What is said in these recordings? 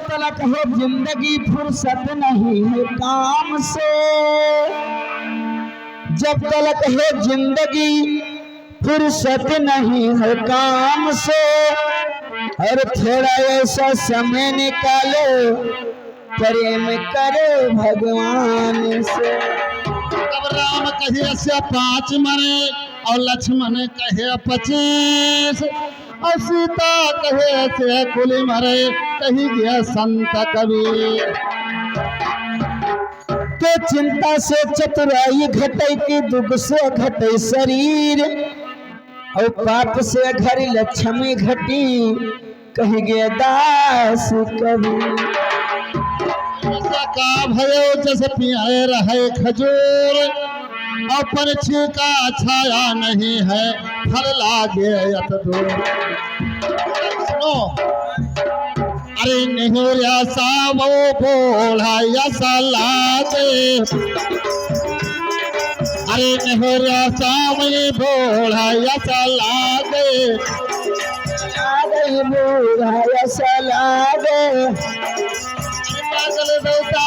तलक है ज़िंदगी फुर्सत नहीं है काम से। जब तलक है ज़िंदगी फुर्सत नहीं है काम से और थोड़ा ऐसा समय निकालो, प्रेम करो भगवान से। तब राम कहे से पाँच मरे और लक्ष्मण कहे पच्चीस। और सीता कहे से कुल मरे, कही गया संत कबीर। के चिंता से चतुराई घटे की, दुख से घटे शरीर। और पाप से घर लक्ष्मी घटी, कही गया दास कबीर। का भयो, जैसे पियाए रहे खजूर। और पंछी का छाया नहीं है फल लागे सुनो। अरे निहुरिया सा वो बोला ऐसा लागे। अरे निहुरिया सा वही बोला ऐसा लागे। गई बूढ़ा ऐसा लागे। पागल देवता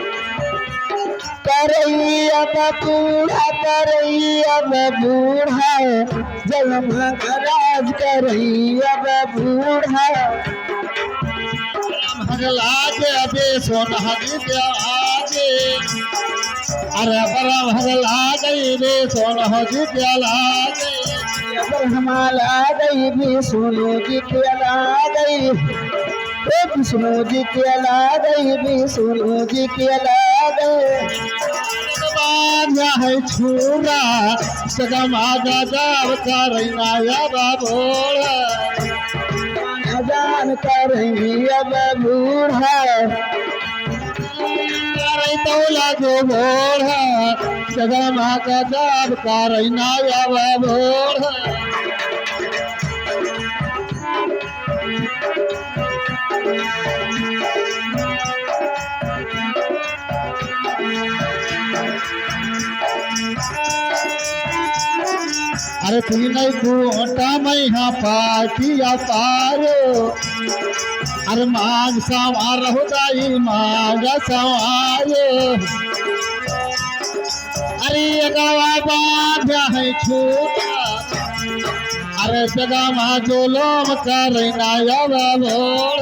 करई अब बूढ़ा। करई अब बूढ़ा। जल महाराज करई अब बूढ़ा अरे बड़ा भगलागे बे सोन हगी लागे अगर हमारा गई भी सुनो के ला गई विष्णु जी के गई भी जी के बाजा है छूरा सगमा गजाब करना या बाबोला अजान करेंगी अब बूढ़ा करे तो लागो बोला सगमा गजाब करना या बाबोला अरे तीन गोटा मैहा पाटिया पारो। अरे माग सवार हो गई माग सवार अरे गवा बाध्या है छोटा। अरे जगा मा जो लोम बोल